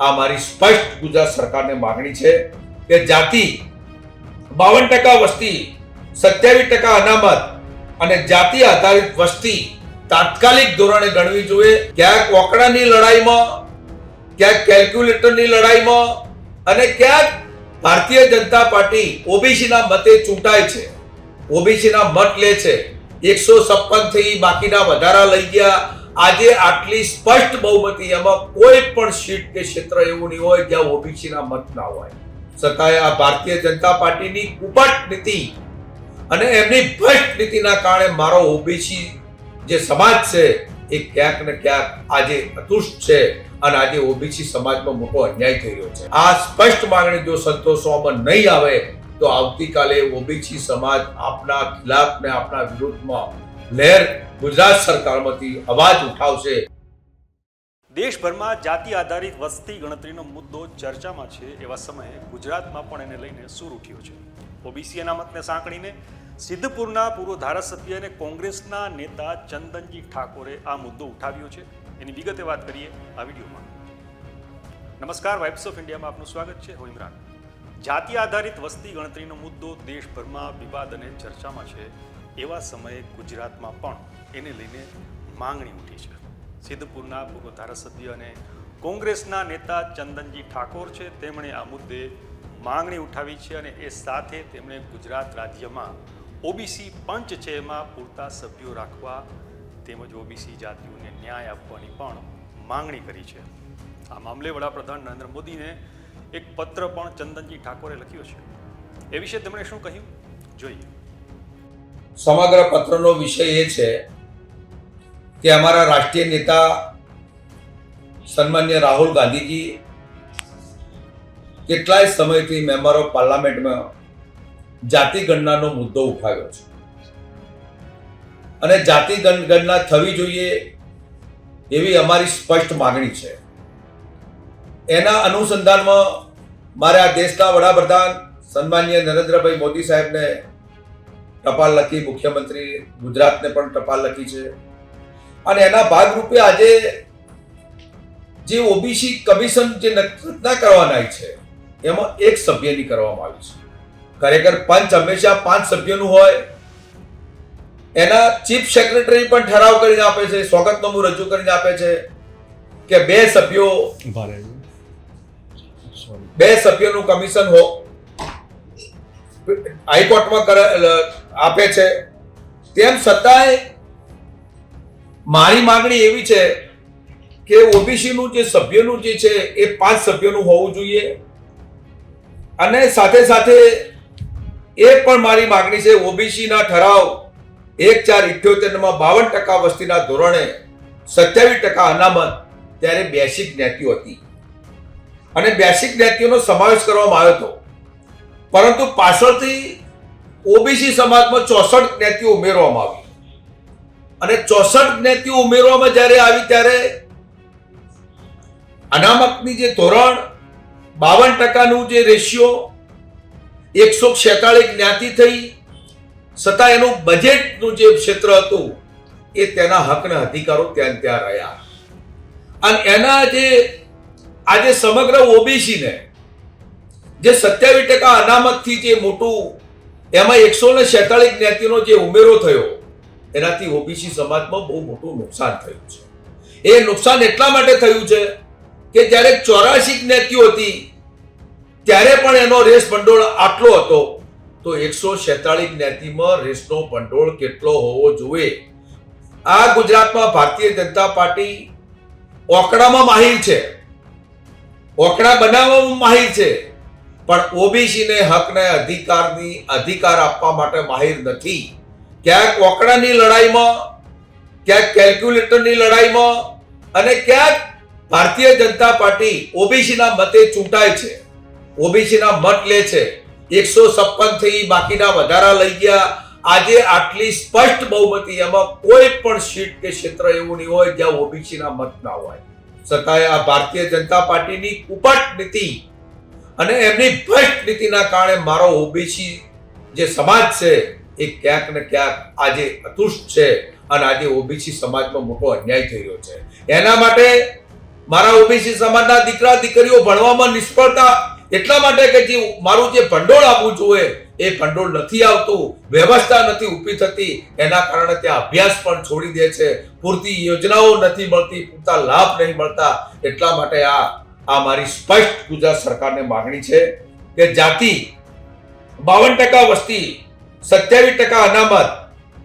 આ મારી સ્પષ્ટ ગુજરાત સરકારને માગણી છે કે જાતિ બાવન ટકા વસ્તી, સત્યાવીસ ટકા અનામત અને જાતિ આધારિત વસ્તી તાત્કાલિક ધોરણે ગણવી જોઈએ. ક્યાંક ઓકડાની લડાઈમાં, ક્યાંક કેલ્ક્યુલેટરની લડાઈમાં અને ક્યાંક ભારતીય જનતા પાર્ટી ઓબીસીના મતે ચૂંટાય છે. ઓબીસીના મત લે છે. એકસો છપ્પનથી બાકીના વધારા લઈ ગયા. આજે આટલી સ્પષ્ટ બહુમતી એમાં કોઈ પણ સીટ કે ક્ષેત્ર એવું નહીં હોય જ્યાં ઓબીસીના મત ના હોય. છતાંય આ ભારતીય જનતા પાર્ટીની કુપટ નીતિ અને એમની ભ્રષ્ટ નીતિના કારણે મારો ઓબીસી જે સમાજ છે એ ક્યાંક ને ક્યાંક આજે અતુષ્ટ છે અને આજે ઓબીસી સમાજમાં મોટો અન્યાય થઈ રહ્યો છે. આ સ્પષ્ટ માંગણી જો સંતોષવામાં નહીં આવે તો આવતીકાલે ઓબીસી સમાજ આપના ખિલાફ ને આપના વિરુદ્ધમાં લહેર ગુજરાત સરકારમાંથી અવાજ ઉઠાવશે. દેશભરમાં જાતિ આધારિત વસ્તી ગણતરીનો મુદ્દો ચર્ચામાં છે એવા સમયે ગુજરાતમાં પણ એને લઈને સૂર ઉઠ્યો છે. ઓબીસી અનામતને સાંકળીને સિદ્ધપુરના પૂર્વ ધારાસભ્ય અને કોંગ્રેસના નેતા ચંદનજી ઠાકોરે આ મુદ્દો ઉઠાવ્યો છે. એની વિગતે વાત કરીએ આ વિડીયોમાં. નમસ્કાર વાઇબ્સ ઓફ ઇન્ડિયામાં આપનું સ્વાગત છે. હું ઇમરાન. જાતિ આધારિત વસ્તી ગણતરીનો મુદ્દો દેશભરમાં વિવાદ અને ચર્ચામાં છે એવા સમયે ગુજરાતમાં પણ એને લઈને માંગણી ઉઠી છે. સિદ્ધપુરના પૂર્વ ધારાસભ્ય અને કોંગ્રેસના નેતા ચંદનજી ઠાકોર છે, તેમણે આ મુદ્દે માંગણી ઉઠાવી છે અને એ સાથે તેમણે ગુજરાત રાજ્યમાં ઓબીસી પંચ છે એમાં પૂરતા સભ્યો રાખવા તેમજ ઓબીસી જાતિઓને ન્યાય આપવાની પણ માંગણી કરી છે. આ મામલે વડાપ્રધાન નરેન્દ્ર મોદીને એક પત્ર પણ ચંદનજી ઠાકોરે લખ્યો છે. એ વિશે તેમણે શું કહ્યું? જોઈએ. સમગ્ર પત્રનો વિષય એ છે કે અમારા રાષ્ટ્રીય નેતા સન્માન્ય રાહુલ ગાંધીજી કેટલાય સમયથી મેમ્બર ઓફ પાર્લામેન્ટમાં જાતિ ગણનાનો મુદ્દો ઉઠાવ્યો છે. અને જાતિ ગણ- ગણના થવી જોઈએ એવી અમારી સ્પષ્ટ માગણી છે. એના અનુસંધાનમાં મારે આ દેશના વડાપ્રધાન સન્માન્ય નરેન્દ્રભાઈ મોદી સાહેબને ટપાલ લખી, મુખ્યમંત્રી ગુજરાતને પણ ટપાલ લખી છે. અને એના ભાગરૂપે આજે જે ઓબીસી કમિશન જે રચના કરવાના છે એમાં એક સભ્યની કરવામાં આવી છે. ખરેખર પંચ હંમેશા પાંચ સભ્યનું હોય. એના ચીફ સેક્રેટરી પણ ઠરાવ કરીને આપે છે સ્વાગતનામું રજૂ કરીને આપે છે કે બે સભ્યો બે સભ્યોનું કમિશન હો હાઈકોર્ટમાં કરે આપે છે. તેમ છતાંય મારી માંગણી એવી છે કે ઓબીસીનું જે સભ્યનું જે છે એ પાંચ સભ્યોનું હોવું જોઈએ. અને સાથે સાથે એ પણ મારી માંગણી છે ઓબીસીના ઠરાવ એક ચાર ઇઠ્યોતેરમાં બાવન ટકા વસ્તીના ધોરણે સત્યાવીસ ટકા અનામત ત્યારે બેસિક જ્ઞાતિઓ હતી. અને બેસિક જ્ઞાતિઓનો સમાવેશ કરવામાં આવ્યો હતો. પરંતુ પાછળથી ઓબીસી સમાજમાં ચોસઠ જ્ઞાતિઓ ઉમેરવામાં આવી. અને ચોસઠ જ્ઞાતિઓ ઉમેરવામાં જ્યારે આવી ત્યારે અનામતની જે ધોરણ, બાવન ટકાનું જે રેશિયો એકસો છેતાળીસ જ્ઞાતિ થઈ, છતાં એનું બજેટનું જે ક્ષેત્ર હતું, એ તેના હકના અધિકારો ત્યાં ત્યાં રહ્યા. અને એના જે, આજે સમગ્ર ઓબીસીને, જે સત્યાવીસ ટકા અનામતથી જે મોટું, એમાં એકસો ને છેતાળીસ જ્ઞાતિનો જે ઉમેરો થયો એનાથી ઓબીસી સમાજમાં બહુ મોટું નુકસાન થયું છે. એ નુકસાન એટલા માટે થયું છે કે જ્યારે ચોરાશી જ્ઞાતિઓ હતી, ત્યારે પણ એનો રેસ ભંડોળ આટલો હતો, તો એકસો છેતાળીસ જ્ઞાતિમાં રેસનો ભંડોળ કેટલો હોવો જોઈએ? આ ગુજરાતમાં ભારતીય જનતા પાર્ટી ઓકડામાં માહિર છે. ઓકડા બનાવવામાં માહિર છે. પણ ઓબીસીને હકને અધિકારની અધિકાર આપવા માટે માહિર નથી. ક્યાંક કોકડાની લડાઈમાં, ક્યાંક કેલ્ક્યુલેટરની લડાઈમાં અને ક્યાંક ભારતીય જનતા પાર્ટી ઓબીસીના મતે ચૂંટાય છે. ઓબીસીના મત લે છે. એકસો છપ્પનથી બાકીના વધારા લઈ ગયા. આજે આટલી સ્પષ્ટ બહુમતી એમાં કોઈ પણ સીટ કે ક્ષેત્ર એવું નહીં હોય જ્યાં ઓબીસીના મત ના હોય. છતાંય આ ભારતીય જનતા પાર્ટીની કુપટ નીતિ અને એમની ભ્રષ્ટ નીતિના કારણે મારો ઓબીસી જે સમાજ છે એ ક્યાંક ને ક્યાંક આજે અતુષ્ટ છે અને આજે ઓબીસી સમાજમાં મોટો અન્યાય થઈ રહ્યો છે. એના માટે મારા ઓબીસી સમાજના દીકરા દીકરીઓ ભણવામાં નિષ્ફળતા એટલા માટે કે જે મારું જે ભંડોળ આપવું જોઈએ એ ભંડોળ નથી આવતું, વ્યવસ્થા નથી ઊભી થતી, એના કારણે ત્યાં અભ્યાસ પણ છોડી દે છે, પૂરતી યોજનાઓ નથી મળતી, પૂરતા લાભ નહીં મળતા. એટલા માટે આ આ મારી સ્પષ્ટ ગુજરાત સરકારને માગણી છે કે જાતિ બાવન ટકા વસ્તી સત્યાવીસ ટકા અનામત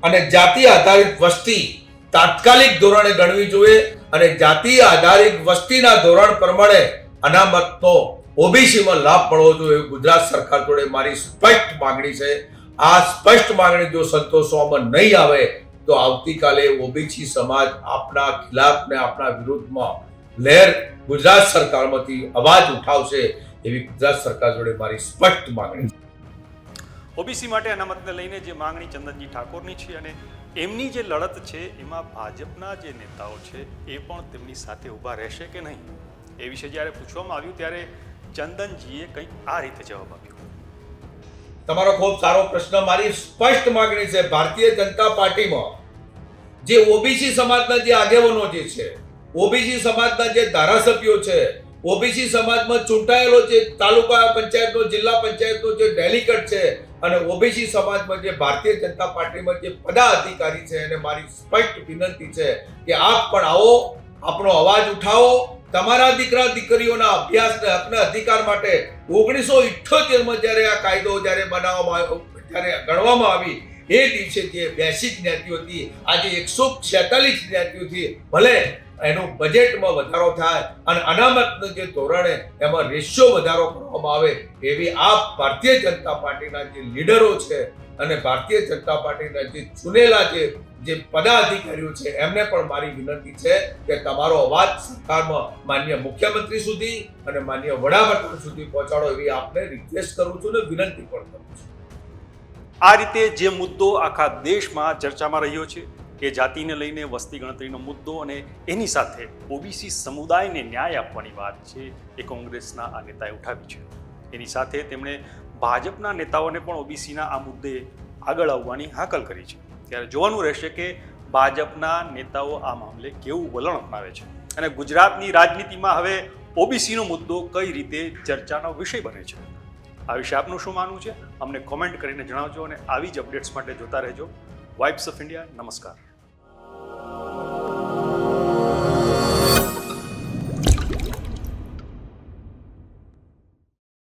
અને જાતિ આધારિત વસ્તી તાત્કાલિક ધોરણે ગણવી જોઈએ અને જાતિ આધારિત વસ્તીના ધોરણ પ્રમાણે અનામતનો ઓબીસીમાં લાભ મળવો જોઈએ એવી ગુજરાત સરકાર જોડે મારી સ્પષ્ટ માંગણી છે. આ સ્પષ્ટ માંગણી જો સંતોષવામાં નહીં આવે તો આવતીકાલે ઓબીસી સમાજ આપના ખિલાફ ને આપના વિરુદ્ધમાં લહેર ગુજરાત સરકારમાંથી અવાજ ઉઠાવશે એવી ગુજરાત સરકાર જોડે મારી સ્પષ્ટ માંગણી છે. ઓબીસી માટે અનામતને લઈને જે માંગણી ચંદનજી ઠાકોરની છે અને એમની જે લડત છે, એમાં ભાજપના જે નેતાઓ છે, એ પણ તેમની સાથે ઊભા રહેશે કે નહીં? એ વિશે જ્યારે પૂછવામાં આવ્યું ત્યારે ચંદનજીએ કંઈક આ રીતે જવાબ આપ્યો. તમારો ખૂબ સારો પ્રશ્ન, મારી સ્પષ્ટ માંગણી છે, ભારતીય જનતા પાર્ટીમાં જે ઓબીસી સમાજના જે આગેવાનો જે છે, ઓબીસી સમાજના જે ધારાસભ્યો છે ઓબીસી સમાજમાં ચૂંટાયેલો જે તાલુકા પંચાયતનો, જિલ્લા પંચાયતનો જે ડેલિગેટ છે અને ઓબીસી સમાજમાં જે ભારતીય જનતા પાર્ટીમાં જે પદાધિકારી છે એને મારી સ્પષ્ટ વિનંતી છે કે આપ પણ આવો આપણો અવાજ ઉઠાવો. તમારા દીકરા, દીકરીઓના અભ્યાસને હકના અધિકાર માટે ઓગણીસો ઇઠ્યોતેરમાં જ્યારે આ કાયદો જ્યારે બનાવવામાં આવ્યો જ્યારે ગણવામાં આવી, એ દિવસે જે બેસી જ્ઞાતિઓ હતી, આજે એકસો છેતાલીસ જ્ઞાતિઓથી ભલે એનું બજેટમાં વધારો થાય અને અનામતનું જે ધોરણે એમાં રેશિયો વધારો કરવામાં આવે એવી આ ભારતીય જનતા પાર્ટીના જે લીડરો છે અને ભારતીય જનતા પાર્ટીના જે ચૂનેલા જે જે પદાધિકારીઓ છે, એમને પણ મારી વિનંતી છે કે તમારો અવાજ સરકારમાં માન્ય મુખ્યમંત્રી સુધી અને માન્ય વડાપ્રધાન સુધી પહોંચાડો એવી આપને રિક્વેસ્ટ કરું છું ને વિનંતી પણ કરું છું. આ રીતે જે મુદ્દો આખા દેશમાં ચર્ચામાં રહ્યો છે કે જાતિને લઈને વસ્તી ગણતરીનો મુદ્દો અને એની સાથે ઓબીસી સમુદાયને ન્યાય આપવાની વાત છે એ કોંગ્રેસના આ નેતાએ ઉઠાવી છે. એની સાથે તેમણે ભાજપના નેતાઓને પણ ઓબીસીના આ મુદ્દે આગળ આવવાની હાકલ કરી છે. ત્યારે જોવાનું રહેશે કે ભાજપના નેતાઓ આ મામલે કેવું વલણ અપનાવે છે અને ગુજરાતની રાજનીતિમાં હવે ઓબીસીનો મુદ્દો કઈ રીતે ચર્ચાનો વિષય બને છે. આ વિશે આપનું શું માનવું છે? અમને કોમેન્ટ કરીને જણાવજો અને આવી જ અપડેટ્સ માટે જોતા રહેજો. વાઇબ્સ ઓફ ઇન્ડિયા, નમસ્કાર.